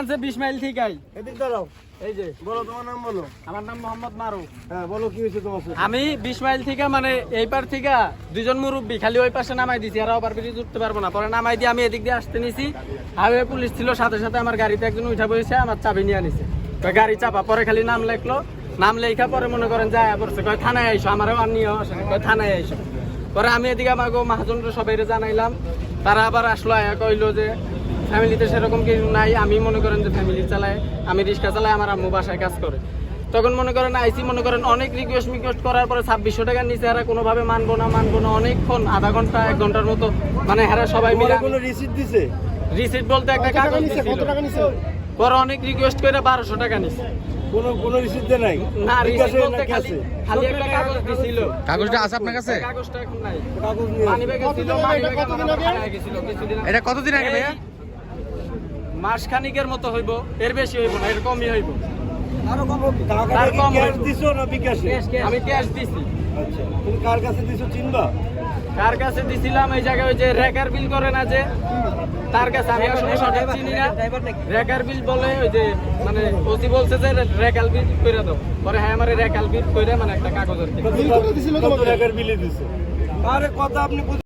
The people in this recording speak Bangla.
আছে বিশ মাইল ঠিকাই। এদিক দাঁড়াও। এই যে। বলো তোমার নাম বলো। আমার নাম মোহাম্মদ মারু হ্যাঁ বলো কি হয়েছে তোমার আমি বিশ মাইল থেকে মানে এই পার থেকে দুজন মুরব্বী খালি ওই পাশে নামাই দিছি আর ওপার ব্রিজ উঠতে পারব না। পরে নামাই দিয়ে আমি এদিক দিয়ে আসতে নিছি। হাইওয়ে পুলিশ ছিল সাথে সাথে আমার গাড়িতে একজন উঠা বসেছে আমার চাবি নিয়ে নিছে গাড়ি চাপা। পরে খালি নাম লেখলো। নাম লেখা পরে মনে করেন যায় পড়ছে। কয় থানায় আইসো আমারও আর নিয়ে আসে কয় থানায় আইসো। পরে আমি এদিকে আমার মহাজনরা সবাই জানাইলাম। তারা আবার আসলো আয়া কইলো যে ফ্যামিলিতে সেরকম কিছু নাই আমি মনে করেন যে ফ্যামিলি চালাই আমি রিক্সা চালাই আমার আম্মু বাসায় কাজ করে। তখন মনে করেন আইসি মনে করেন অনেক রিকোয়েস্ট মিকোয়েস্ট করার পরে ছাব্বিশশো টাকার নিচে হারা কোনোভাবে মানবো না মানবো না অনেকক্ষণ আধা ঘণ্টা এক ঘণ্টার মতো মানে হারা সবাই মিলে কোনো রিসিপ্ট দিছে? রিসিট বলতে একটা কাগজ পরে অনেক রিকোয়েস্ট করে বারোশো টাকা নিছে। কোনো কোনো রিসিপ্ট দেয় নাই? না রিসিট বলতে খালি খালি একটা কাগজ দিছিল। কাগজটা আছে আপনার কাছে? কাগজটা এখন নাই। কাগজ নিয়ে ব্যাগে ছিল ব্যাগে কিছুদিন আগে। এটা কতদিন আগে ভাইয়া? এই মাস খানিকের মতো হইব এর বেশি হইব না এর কমই হইব। তার কম দিছো না বিকাশে? আমি ক্যাশ দিছি। আচ্ছা তুমি কার কাছে দিছো চিনবা? কার কাছে দিছিলাম এই জায়গায় ওই যে রেকার বিল করে না যে তার কাছে আমি আসলে সঠিক চিনি না। রেকার বিল বলে ওই যে মানে ওসি বলছে যে রেকাল বিল করে দাও। পরে হ্যাঁ আমার রেকাল বিল করে মানে একটা কাগজের টাকার বিলে দিছো? আরে কথা আপনি